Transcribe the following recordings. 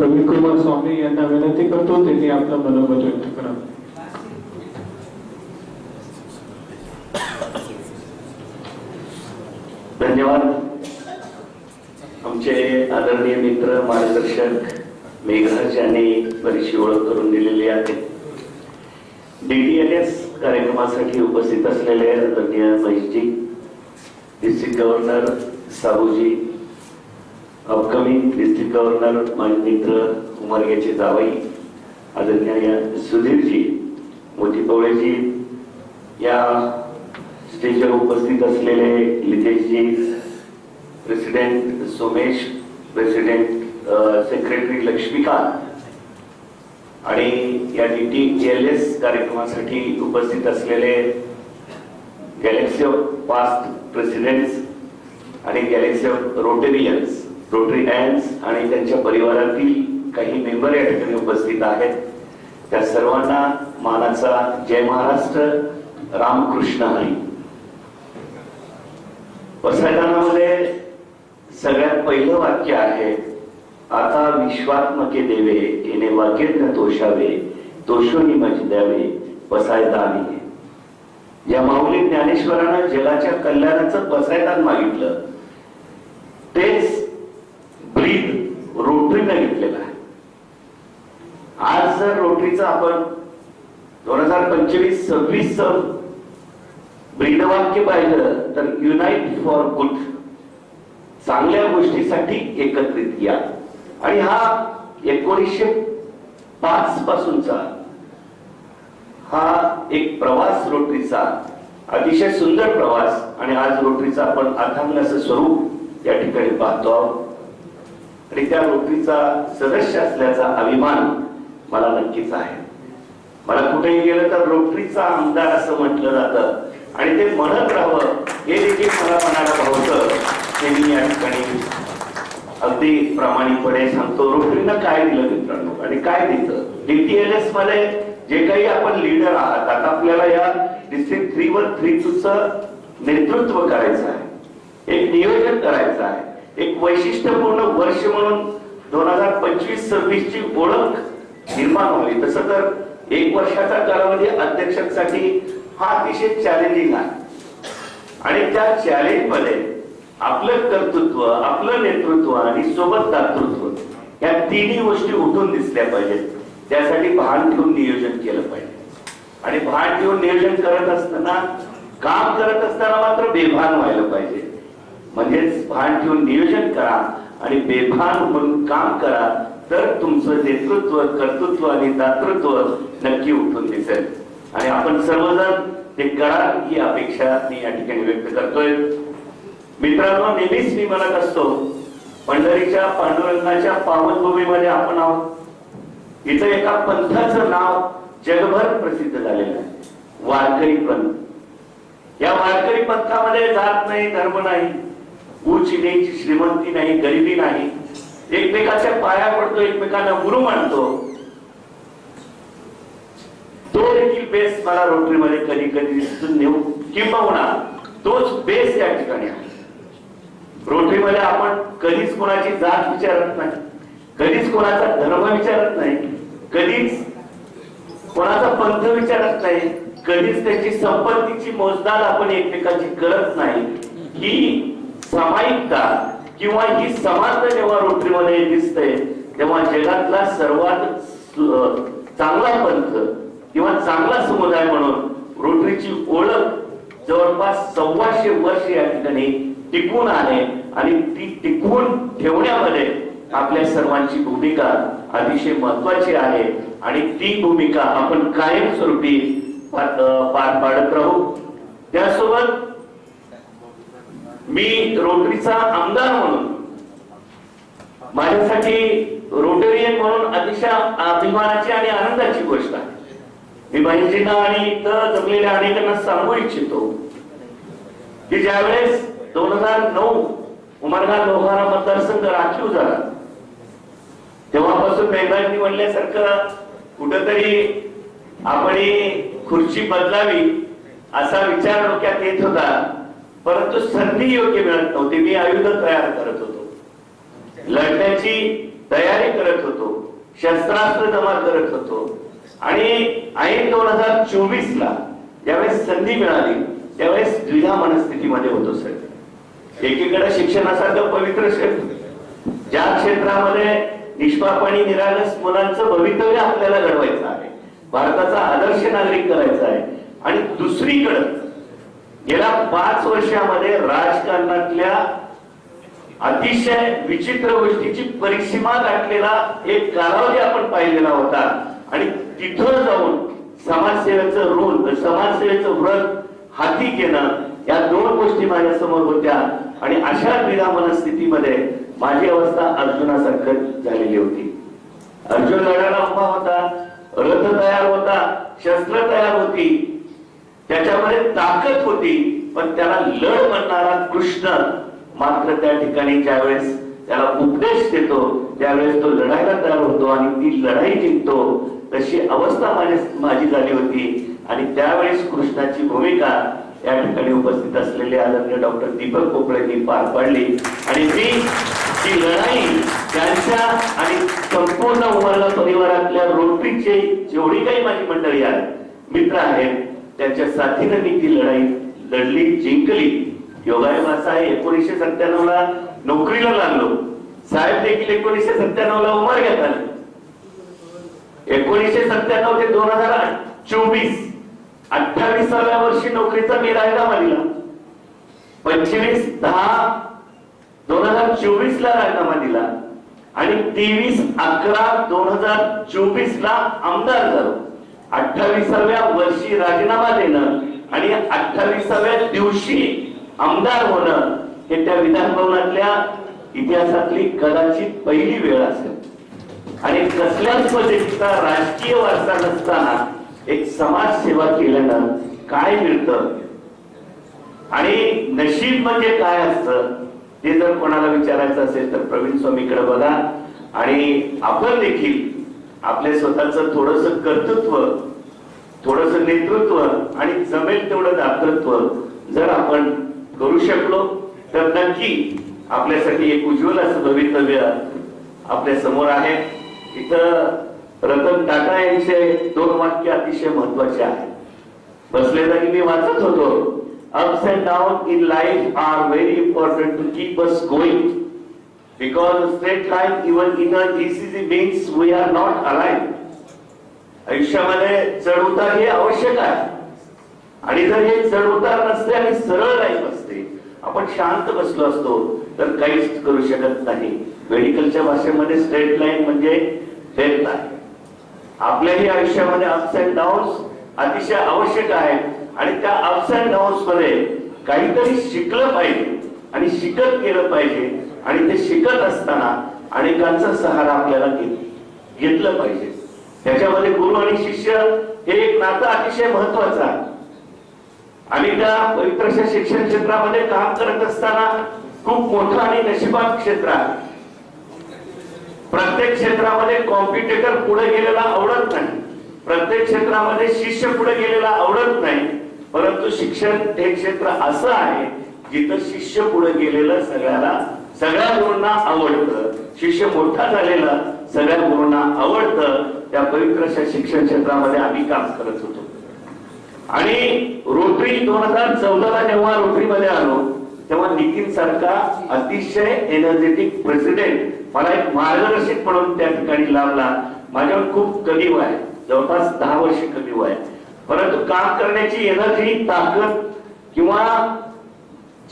प्रवीण कुमार स्वामी यांना विनंती करतो त्यांनी आपलं मनोगत व्यक्त करावं धन्यवाद. आमचे आदरणीय मित्र मार्गदर्शक मेघराज यांनी बरीचशी ओळख करून दिलेली आहे. डीडीएनएस कार्यक्रमासाठी उपस्थित असलेले आदरणीय Maheshji district governor Sabuji upcoming district governor माझे मित्र उमरग्याचे जावई आदरणीय सुधीरजी मोठी पवळेजी या स्टेजवर उपस्थित असलेले Liteshji president Somesh president secretary Laxmikant आणि या डी टी एल एस कार्यक्रमासाठी उपस्थित असलेले गॅलेक्सी ऑफ पास्ट प्रेसिडेंट्स आणि galaxy of Rotarians Rotary Rotarians आणि त्यांच्या परिवारातील काही मेंबर या ठिकाणी उपस्थित आहेत. त्या सर्वांना मानाचा जय महाराष्ट्र रामकृष्ण हरी. वसायदानामध्ये सगळ्यात पहिलं वाक्य आहे आता विश्वात्मके देवे येणे वाक्यज्ञ तोषावे तोषोनी मज द्यावे वसायदानी या माऊली ज्ञानेश्वरानं जगाच्या कल्याणाचं वसायदान मागितलं तेच ब्रीद रोटरीनं घेतलेलं आहे आज जर रोटरीचं आपण दोन हजार पंचवीस सव्वीस ब्रीदवाक्य पाहिलं तर युनाइट फॉर गुड चांगल्या गोष्टीसाठी एकत्रित या. आणि हा एकोणीसशे पाच पासूनचा हा एक प्रवास रोटरीचा अतिशय सुंदर प्रवास आणि आज रोटरीचा आपण अथांग असं स्वरूप या ठिकाणी पाहतो आहोत. आणि त्या रोटरीचा सदस्य असल्याचा अभिमान मला नक्कीच आहे. मला कुठेही गेलं तर रोटरीचा आमदार असं म्हटलं जातं. आणि ते म्हणत राहावं हे देखील मला मनाला भावतं हे मी या ठिकाणी अगदी प्रामाणिकपणे सांगतो. रोटरीनं काय दिलं मित्रांनो? आणि काय दिलं? डीटीएलएसमध्ये जे काही आपण लीडर आहात आता आपल्याला या डिस्ट्रिक्ट थ्री वर थ्री नेतृत्व करायचं आहे. एक नियोजन करायचं आहे. एक वैशिष्ट्यपूर्ण वर्ष म्हणून दोन हजार पंचवीस सव्वीस ची ओळख निर्माण व्हावी. तसं तर एक वर्षाचा कालावधी अध्यक्षांसाठी हा अतिशय चॅलेंजिंग आहे. आणि त्या चॅलेंजमध्ये आपलं कर्तृत्व आपलं नेतृत्व आणि सोबत दातृत्व या तिन्ही गोष्टी उठून दिसल्या पाहिजेत. त्यासाठी भान ठेवून नियोजन केलं पाहिजे. आणि भान ठेवून नियोजन करत असताना काम करत असताना मात्र बेभान व्हायला पाहिजे. म्हणजेच भान ठेवून नियोजन करा आणि बेभान म्हणून काम करा तर तुमचं नेतृत्व कर्तृत्व आणि दातृत्व नक्की उठून दिसेल. आणि आपण सर्वजण ते करा ही अपेक्षा मी या ठिकाणी व्यक्त करतोय. मित्रांनो नेहमीच मी म्हणत असतो पंढरीच्या पांडुरंगाच्या पावनभूमीमध्ये आपण आहोत. इथं एका पंथाचं नाव जगभर प्रसिद्ध झालेलं आहे. वारकरी पंथ. या वारकरी पंथामध्ये जात नाही धर्म नाही ऊच नीच श्रीमंती नाही गरिबी नाही. एकमेकाच्या पाया पडतो एकमेकांना गुरु मानतो तो देखील बेस मला रोटरीमध्ये कधी कधी दिसून नेऊ किंबहुना तोच बेस या ठिकाणी आहे. रोटरीमध्ये आपण कधीच कोणाची जात विचारत नाही कधीच कोणाचा धर्म विचारत नाही कधीच कोणाचा पंथ विचारत नाही कधीच त्याची संपत्तीची मोजदाद आपण एकमेकाची करत नाही. ही सामायिकता किंवा ही समानता जेव्हा रोटरीमध्ये दिसते तेव्हा जगातला सर्वात चांगला पंथ किंवा चांगला समुदाय म्हणून रोटरीची ओळख जवळपास सव्वाशे वर्ष या ठिकाणी टिकून आहे आणि ती टिकवून ठेवण्यामध्ये आपल्या सर्वांची भूमिका अतिशय महत्वाची आहे. आणि ती भूमिका आपण कायमस्वरूपी पार पाडत राहू. त्यासोबत मी रोटरीचा आमदार म्हणून. माझ्यासाठी रोटेरियन म्हणून अतिशय अभिमानाची आणि आनंदाची गोष्ट आहे. मी बहिणीजींना आणि इतर जमलेल्या अनेकांना सांगू इच्छितो की ज्यावेळेस दोन हजार नऊ उमरगा लोहारा मतदारसंघ राखीव झाला तेव्हापासून मेघराजनी म्हणल्यासारखं कुठंतरी आपण खुर्ची बदलावी असा विचार डोक्यात येत होता. परंतु संधी योग्य मिळत नव्हती. मी आयुध तयार करत होतो. लढण्याची तयारी करत होतो. शस्त्रास्त्र जमा करत होतो. आणि ऐन दोन हजार चोवीस ला ज्यावेळेस संधी मिळाली त्यावेळेस द्विधा मनस्थितीमध्ये होतो सर. एकीकडे शिक्षणासारखं पवित्र क्षेत्र. ज्या क्षेत्रामध्ये निष्पापणी आणि निरागस मुलांचं भवितव्य आपल्याला घडवायचं आहे भारताचा आदर्श नागरिक करायचा आहे आणि दुसरीकडं गेल्या पाच वर्षामध्ये राजकारणातल्या अतिशय विचित्र गोष्टीची परिसीमा गाठलेला एक कालावधी आपण पाहिलेला होता. आणि तिथं जाऊन समाजसेवेचं ऋण समाजसेवेचं व्रत हाती घेणं या दोन गोष्टी माझ्यासमोर होत्या. आणि अशा द्विधा स्थितीमध्ये माझी अवस्था अर्जुनासारखं झालेली होती. अर्जुन लढायला उभा होता रथ तयार होता शस्त्र तयार होती. त्याच्यामध्ये ताकद होती पण त्याला लढ म्हणणारा कृष्ण मात्र त्या ठिकाणी ज्यावेळेस त्याला उपदेश देतो त्यावेळेस तो लढायला तयार होतो आणि ती लढाई जिंकतो तशी अवस्था माझी माझी झाली होती. आणि त्यावेळेस कृष्णाची भूमिका या ठिकाणी उपस्थित असलेले आदरणीय डॉक्टर दीपक पोकळेंनी पार पाडली. आणि मी ती लढाई त्यांच्या आणि संपूर्ण उमरला परिवारातल्या रोटरीचे जेवढी काही माझी मंडळी आहेत मित्र आहेत त्यांच्या साथीनं मी ती लढाई लढली जिंकली. योगायोग असा आहे एकोणीसशे सत्त्याण्णव ला नोकरीला लागलो. साहेब देखील एकोणीसशे सत्त्याण्णव ला उमर घेत आले. एकोणीसशे सत्त्याण्णव ते दोन हजार चोवीस अठ्ठावीसाव्या वर्षी नोकरीचा मी राजीनामा दिला. पंचवीस दहा दोन हजार चोवीस ला राजीनामा दिला. आणि तेवीस अकरा दोन हजार चोवीस ला आमदार झालो. अठ्ठावीसाव्या वर्षी राजीनामा देणं आणि अठ्ठावीसाव्या दिवशी आमदार होणं हे त्या विधानभवनातल्या इतिहासातली कदाचित पहिली वेळ असेल. आणि कसल्याच पद्धतीचा राजकीय वारसा नसताना एक समाजसेवा केल्यानं काय मिळतं? आणि नशीब म्हणजे काय असतं? ते जर कोणाला विचारायचं असेल तर प्रवीण स्वामीकडे बघा. आणि आपण देखील आपल्या स्वतःच थोडस कर्तृत्व थोडस नेतृत्व आणि जमेल तेवढं दातृत्व जर आपण करू शकलो तर नक्की आपल्यासाठी एक उज्ज्वल असं भवितव्य आपल्यासमोर आहे. इथं रतन टाटा यांचे दोन वाक्य अतिशय महत्त्वाचे आहेत बसले जागी मी वाचत होतो ups and down in life are very important to keep us going because straight line even in a GCC means we are not aligned. आयुष्यामध्ये चढ उतार हे आवश्यक आहे. आणि जर हे चढ उतार नसते आणि सरळ लाईफ असते आपण शांत बसलो असतो तर काहीच करू शकत नाही. मेडिकलच्या भाषेमध्ये स्ट्रेट लाईन म्हणजे डेथ आहे. आपल्याही आयुष्यामध्ये अप्स अँड डाऊन्स अतिशय आवश्यक आहे. आणि त्या अप्स अँड डाऊन्समध्ये काहीतरी शिकलं पाहिजे. आणि शिकत गेलं पाहिजे. आणि ते शिकत असताना अनेकांचा सहारा आपल्याला घेतलं पाहिजे. त्याच्यामध्ये गुरु आणि शिष्य हे एक नातं अतिशय महत्वाचं आहे. आणि त्या पवित्रशा शिक्षण क्षेत्रामध्ये काम करत असताना खूप मोठं आणि नशिबात क्षेत्र आहे. प्रत्येक क्षेत्रामध्ये कॉम्पिटेटर पुढे गेलेला आवडत नाही. प्रत्येक क्षेत्रामध्ये शिष्य पुढे गेलेला आवडत नाही. परंतु शिक्षण हे क्षेत्र असं आहे जिथं शिष्य पुढे गेलेलं सगळ्याला सगळ्या गुरूंना आवडतं. शिष्य मोठा झालेला सगळ्या गुरूंना आवडतं. त्या पवित्र शिक्षण क्षेत्रामध्ये आम्ही काम करत होतो. आणि रोटरी दोन हजार चौदाला जेव्हा रोटरीमध्ये आलो तेव्हा नितीन सारखा अतिशय एनर्जेटिक प्रेसिडेंट मला एक मार्गदर्शक म्हणून त्या ठिकाणी लाभला. माझ्यावर खूप कमी वय जवळपास दहा वर्ष कमी वय परंतु काम करण्याची एनर्जी ताकद किंवा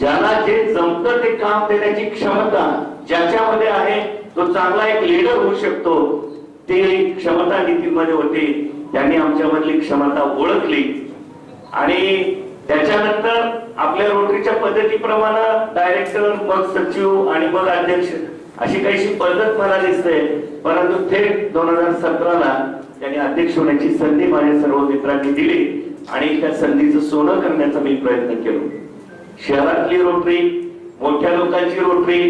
ज्याला जे जमतं ते काम देण्याची क्षमता ज्याच्यामध्ये आहे तो चांगला एक लीडर होऊ शकतो. ते क्षमता नीतीमध्ये होते. त्यांनी आमच्यामधली क्षमता ओळखली. आणि त्याच्यानंतर आपल्या रोटरीच्या पद्धतीप्रमाणे डायरेक्टर मग सचिव आणि मग अध्यक्ष अशी काहीशी पद्धत मला दिसते. परंतु थेट दोन हजार सतराला त्यांनी अध्यक्ष होण्याची संधी माझ्या सर्व मित्रांनी दिली आणि त्या संधीचं सोनं करण्याचा मी प्रयत्न केला. शहरातली रोटरी मोठ्या लोकांची रोटरी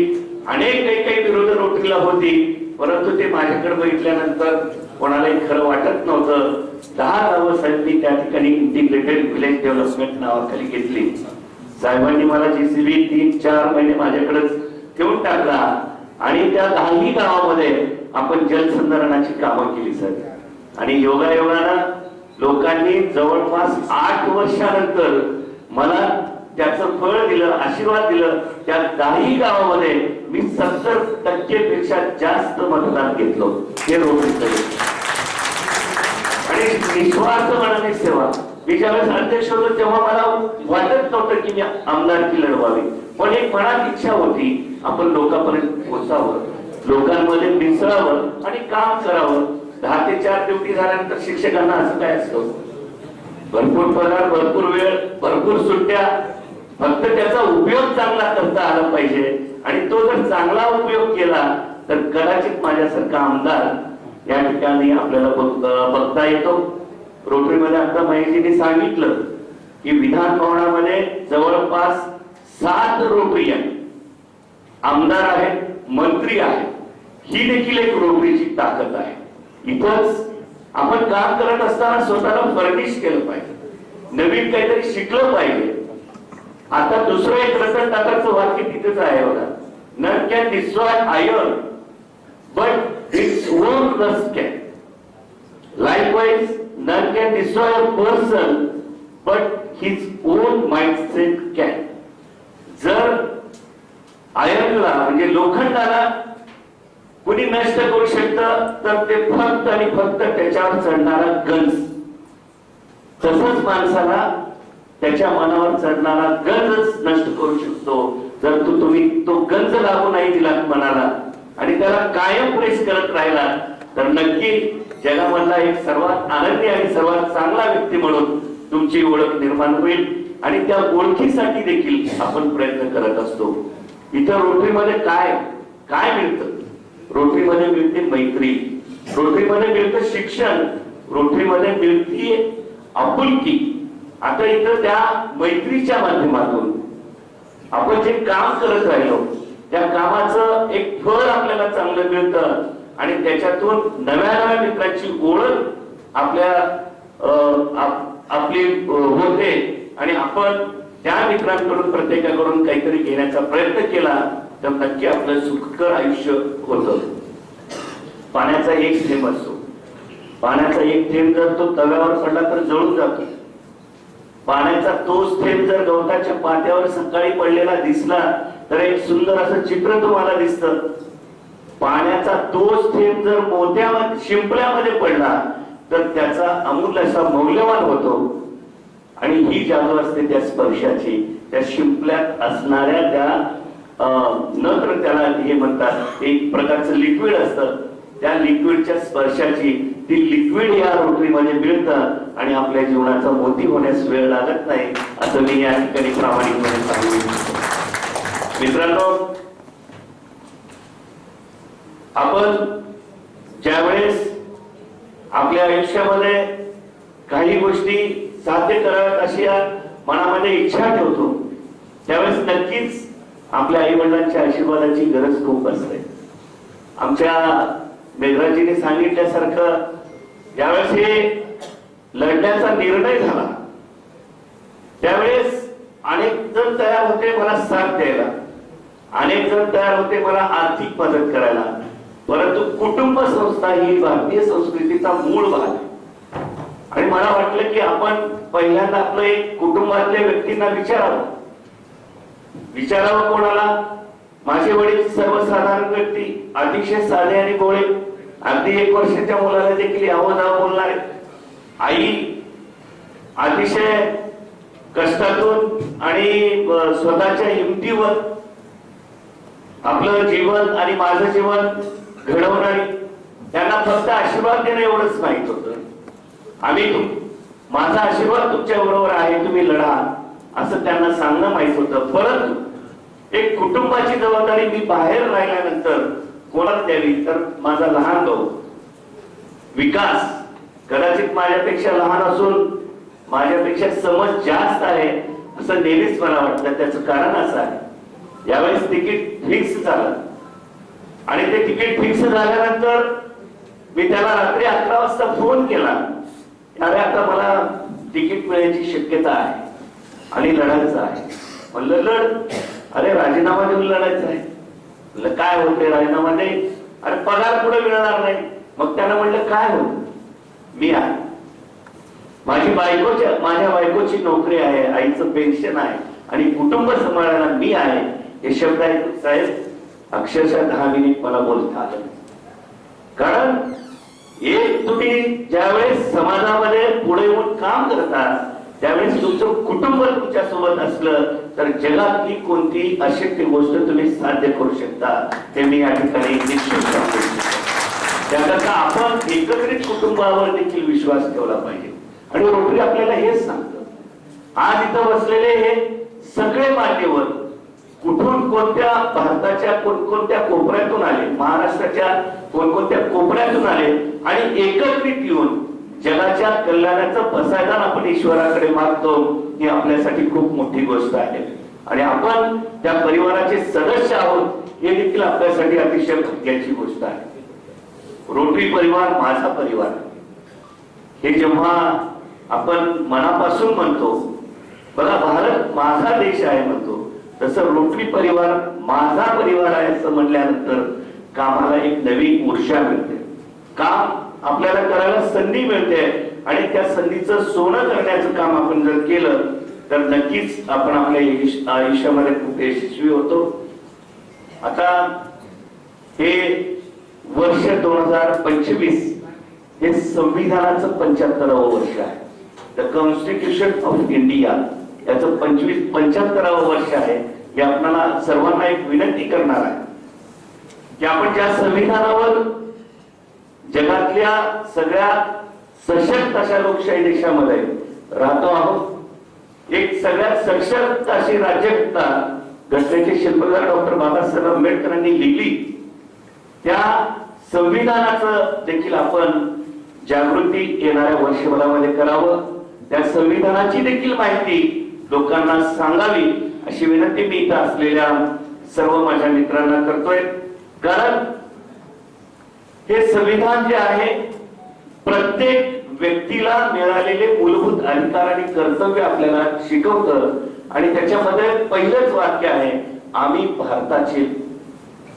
अनेक काही काही विरोध रोटरीला होती. परंतु ते माझ्याकडे बघितल्यानंतर कोणालाही खरं वाटत नव्हतं. दहा गावं साहेबांनी त्या ठिकाणी इंटिग्रेटेड व्हिलेज डेव्हलपमेंट नावाखाली घेतली. साहेबांनी मला जीसीबी तीन चार महिने माझ्याकडेच ठेवून टाकला. आणि त्या दहाही गावामध्ये आपण जलसंधारणाची कामं केली सर. आणि योगायोगानं लोकांनी जवळपास आठ वर्षानंतर मला त्याचं फळ दिलं आशीर्वाद दिलं त्या काही गावामध्ये मी सत्तर टक्के पेक्षा जास्त मतदान घेतलं. हे रोहित आणि निस्वार्थ मनाने सेवा. मी ज्यावेळेस अध्यक्ष होतो तेव्हा मला वाटत नव्हतं की मी आमदारकी लढवावी. पण एक मनात इच्छा होती आपण लोकांपर्यंत पोहोचावं. लोकांमध्ये मिसळावं आणि काम करावं. दहा ते चार ड्युटी झाल्यानंतर शिक्षकांना असं काय असतं? भरपूर पगार भरपूर वेळ भरपूर सुट्ट्या फक्त त्याचा उपयोग चांगला करता आला पाहिजे. आणि तो जर चांगला उपयोग केला तर कदाचित माझ्यासारखा आमदार या ठिकाणी आपल्याला बघता येतो. रोटरीमध्ये आता महेशजीने सांगितलं की विधान भवनामध्ये जवळपास सात रोटरी आहेत. आमदार आहेत मंत्री आहेत. ही देखील एक रोटरीची ताकद आहे. इथंच आपण काम करत असताना स्वतःला फर्निश केलं पाहिजे. नवीन काहीतरी शिकलं पाहिजे. आता दुसरं एक रतन टाकायचं वाक्य तिथेच आहे बघा. None can destroy iron but its own rust can wise none can destroy a person but his own mindset can जर आयर्नला म्हणजे लोखंडाला कुणी नष्ट करू शकतं तर ते फक्त आणि फक्त त्याच्यावर चढणारा गंज. तसंच माणसाला त्याच्या मनावर चढणारा गंजच नष्ट करू शकतो. जर तू तुम्ही तो गंज लागू नाही दिला मनाला आणि त्याला कायम प्रेस करत राहिला तर नक्की जगामधला एक सर्वात आनंदी आणि सर्वात चांगला व्यक्ती म्हणून तुमची ओळख निर्माण होईल आणि त्या ओळखीसाठी देखील आपण प्रयत्न करत असतो. इथं रोटरीमध्ये काय काय मिळतं? रोटरीमध्ये मिळते मैत्री रोटरीमध्ये मिळतं शिक्षण रोटरीमध्ये मिळते आपुलकी. आता इथं त्या मैत्रीच्या माध्यमातून आपण जे काम करत राहिलो त्या कामाचं एक फळ आपल्याला चांगलं मिळतं आणि त्याच्यातून नव्या नव्या मित्रांची ओळख आपल्या अं, आपली होते आणि आपण त्या मित्रांकडून प्रत्येकाकडून काहीतरी घेण्याचा प्रयत्न केला तर नक्की आपलं सुखकर आयुष्य होत. पाण्याचा एक थेंब असतो. पाण्याचा एक थेंब जर तो तव्यावर पडला तर जळून जातो. पाण्याचा तोच थेंब जर गवताच्या पात्यावर सकाळी पडलेला दिसला तर एक सुंदर असं चित्र तुम्हाला दिसत. पाण्याचा तोच थेंब जर मोत्या शिंपल्यामध्ये पडला तर त्याचा अमूल्य असा मौल्यवान होतो. आणि ही जादू असते त्या स्पर्शाची त्या शिंपल्यात असणाऱ्या त्या अं, त्याला हे म्हणतात एक प्रकारचं लिक्विड असतं. त्या लिक्विडच्या स्पर्शाची ती लिक्विड या रोटरीमध्ये मिळतं आणि आपल्या जीवनाचा मोती होण्यास वेळ लागत नाही असं मी या ठिकाणी प्रामाणिकपणे सांगू इच्छितो. मित्रांनो आपण ज्यावेळेस आपल्या आयुष्यामध्ये काही गोष्टी साध्य कराव्यात अशी मनामध्ये इच्छा ठेवतो त्यावेळेस नक्कीच आपल्या आई वडिलांच्या आशीर्वादाची गरज खूप असते. आमच्या मेघराजीने सांगितल्यासारखं ज्यावेळेस हे लढण्याचा निर्णय झाला त्यावेळेस अनेक जण तयार होते मला साथ द्यायला अनेक जण तयार होते मला आर्थिक मदत करायला परंतु कुटुंब संस्था ही भारतीय संस्कृतीचा मूळ भाग आहे. आणि मला वाटलं की आपण पहिल्यांदा आपलं एक कुटुंबातल्या व्यक्तींना विचारावं. विचारावं कोणाला? माझे वडील सर्वसाधारण व्यक्ती अतिशय साधे आणि गोळे. अगदी एक वर्षाच्या मुलाला देखील यावं ना बोलणार. आई अतिशय कष्टातून आणि स्वतःच्या हिमतीवर आपलं जीवन आणि माझं जीवन घडवणारी त्यांना फक्त आशीर्वाद देणं एवढंच माहीत होतं. आम्ही माझा आशीर्वाद तुमच्या बरोबर आहे तुम्ही लढा असं त्यांना सांगणं माहीत होतं. परंतु एक कुटुंबाची जबाबदारी मी बाहेर राहिल्यानंतर कोणाच द्यावी तर माझा लहान भाऊ. विकास. कदाचित माझ्यापेक्षा लहान असून माझ्यापेक्षा समज जास्त आहे असं नेहमीच मला वाटतं. त्याचं कारण असं आहे. यावेळेस तिकीट फिक्स झालं. आणि ते तिकीट फिक्स झाल्यानंतर मी त्याला रात्री अकरा वाजता फोन केला. अरे आता मला तिकीट मिळण्याची शक्यता आहे आणि लढायचं आहे. म्हणलं लढ. अरे राजीनामा देऊन लढायचं आहे. म्हणलं काय होते राजीनामा दे अरे पगार पुढे मिळणार नाही? मग त्यांना म्हणलं काय होत मी आहे. माझी बायकोच्या माझ्या बायकोची नोकरी आहे आईचं पेन्शन आहे आणि कुटुंब सांभाळायला मी आहे. हे शब्द आहेत साहेब अक्षरशः दहा मिनिट मला बोलता आलं कारण एक तुम्ही ज्यावेळेस समाजामध्ये पुढे येऊन काम करता त्यावेळेस तुमचं कुटुंब तुमच्यासोबत असलं तर जगातली कोणती अशक्य गोष्ट तुम्ही साध्य करू शकता ते मी या ठिकाणी निश्चित त्याकरता आपण एकत्रित कुटुंबावर देखील विश्वास ठेवला पाहिजे. आणि रोटरी आपल्याला हेच सांगतं आज इथं बसलेले हे सगळे मान्यवर कुठून कोणत्या भारताच्या कोणकोणत्या कोपऱ्यातून आले महाराष्ट्राच्या कोणकोणत्या कोपऱ्यातून आले आणि एकत्रित येऊन जगाच्या कल्याणाचं पसायदान आपण ईश्वराकडे मागतो ही आपल्यासाठी खूप मोठी गोष्ट आहे. आणि आपण त्या परिवाराचे सदस्य आहोत हे देखील आपल्यासाठी अतिशय भाग्याची गोष्ट आहे. रोटरी परिवार माझा परिवार. हे जेव्हा आपण मनापासून म्हणतो बघा भारत माझा देश आहे म्हणतो तसं रोटरी परिवार माझा परिवार आहे असं म्हणल्यानंतर कामाला एक नवी ऊर्जा मिळते. काम आपल्याला करायला संधी मिळते आणि त्या संधीचं सोनं करण्याचं काम आपण जर केलं तर नक्कीच आपण आपल्या आयुष्यामध्ये खूप यशस्वी होतो. आता हे वर्ष दोन हजार पंचवीस हे संविधानाचं पंच्याहत्तरावं वर्ष आहे. द कॉन्स्टिट्यूशन ऑफ इंडिया याचं पंचवीस पंच्याहत्तरावं वर्ष आहे. हे आपल्याला सर्वांना एक विनंती करणार आहे. की आपण ज्या संविधानावर जगातल्या सगळ्या सशक्त अशा लोकशाही देशामध्ये राहतो आहोत एक सगळ्यात सशक्त अशी राज्यघटना घटनेचे शिल्पकार डॉक्टर बाबासाहेब आंबेडकरांनी लिहिली. त्या संविधानाचं देखील आपण जागृती येणाऱ्या वर्षभरामध्ये करावं. त्या संविधानाची देखील माहिती लोकांना सांगावी अशी विनंती मी इथं असलेल्या सर्व माझ्या मित्रांना करतोय. कारण हे संविधान जे आहे प्रत्येक व्यक्तीला मिळालेले मूलभूत अधिकार आणि कर्तव्य आपल्याला शिकवतं. आणि त्याच्यामध्ये पहिलंच वाक्य आहे आम्ही भारताचे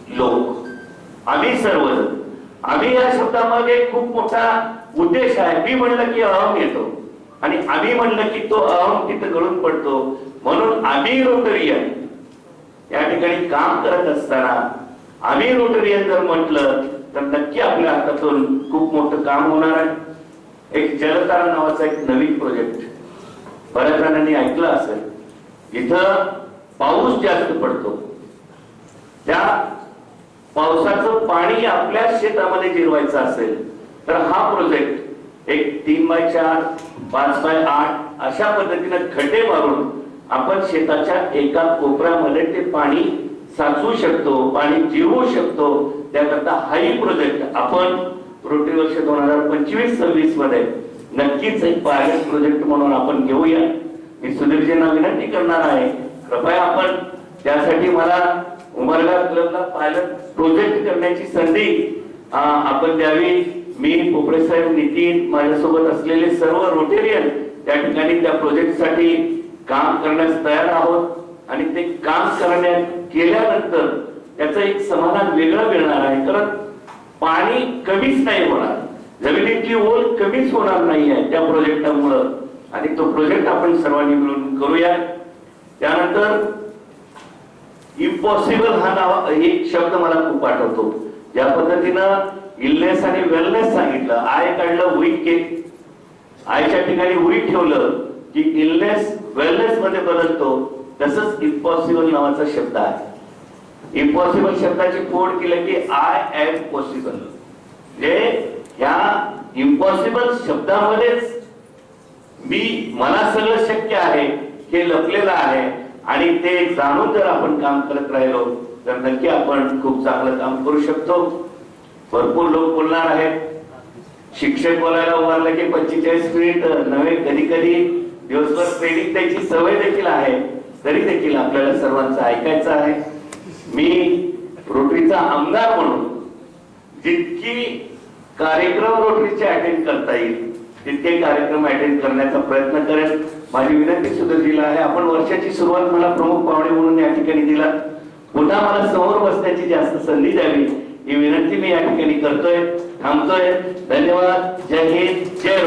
लोक. आम्ही सर्वजण. आम्ही या शब्दामध्ये खूप मोठा उद्देश आहे. मी म्हणलं की अहम येतो. आणि आम्ही म्हणलं की तो अहम तिथं गळून पडतो. म्हणून आम्ही रोटरियन या ठिकाणी काम करत असताना आम्ही रोटरियन जर म्हटलं तर नक्की आपल्या हातातून खूप मोठं काम होणार आहे. एक जलतारा नावाचा एक नवीन प्रोजेक्ट बऱ्याच जणांनी ऐकलं असेल इथं पाऊस जास्त पडतो. त्या पावसाचं पाणी आपल्या शेतामध्ये जिरवायचं असेल तर हा प्रोजेक्ट एक तीन बाय चार पाच बाय आठ अशा पद्धतीनं खड्डे मारून आपण शेताच्या एका कोपऱ्यामध्ये ते पाणी साचवू शकतो पाणी जिरवू शकतो त्याकरता हाही प्रोजेक्ट आपण रोटी वर्ष दोन हजार पंचवीस सव्वीसमध्ये नक्कीच एक पायलट प्रोजेक्ट म्हणून आपण घेऊया. मी सुधीरजींना विनंती करणार आहे कृपया आपण त्यासाठी मला उमरगा क्लबला पायलट प्रोजेक्ट करण्याची संधी आपण द्यावी. मी पोपरे साहेब नितीन माझ्यासोबत असलेले सर्व रोटेरियन त्या ठिकाणी त्या प्रोजेक्टसाठी काम करण्यास तयार आहोत. आणि ते काम करण्यात केल्यानंतर त्याचं एक समाधान वेगळं मिळणार आहे. कारण पाणी कमीच नाही होणार. जमिनीतली ओल कमीच होणार नाही आहे त्या प्रोजेक्टामुळं. आणि तो प्रोजेक्ट आपण सर्वांनी मिळून करूया. त्यानंतर इम्पॉसिबल हा नाव एक शब्द मला खूप आठवतो. ज्या पद्धतीनं इलनेस आणि वेलनेस सांगितलं. आय काढलं वीक केक आयच्या ठिकाणी उरी ठेवलं की इलनेस वेलनेस मध्ये बदलतो. तसंच इम्पॉसिबल नावाचा शब्द आहे. इम्पॉसिबल शब्दाची फोड केलं की आय एम पॉसिबल म्हणजे ह्या इम्पॉसिबल शब्दामध्येच मी मला सगळं शक्य आहे हे लपलेलं आहे आणि ते जाणून जर आपण काम करत राहिलो तर नक्की आपण खूप चांगलं काम करू शकतो. भरपूर लोक बोलणार आहेत. शिक्षक बोलायला उभारलं की पंचेचाळीस मिनिट नव्हे कधी कधी दिवसभर ट्रेनिंग त्याची सवय देखील आहे. तरी देखील आपल्याला सर्वांचं ऐकायचं आहे. मी रोटरीचा आमदार म्हणून जितकी कार्यक्रम रोटरीचे अटेंड करता येईल तितके कार्यक्रम अटेंड करण्याचा प्रयत्न करेन. माझी विनंती सुद्धा दिला आहे. आपण वर्षाची सुरुवात मला प्रमुख पाहुणे म्हणून या ठिकाणी दिला पुन्हा मला समोर बसण्याची जास्त संधी द्यावी ही विनंती मी या ठिकाणी करतोय थांबतोय. धन्यवाद. जय हिंद. जय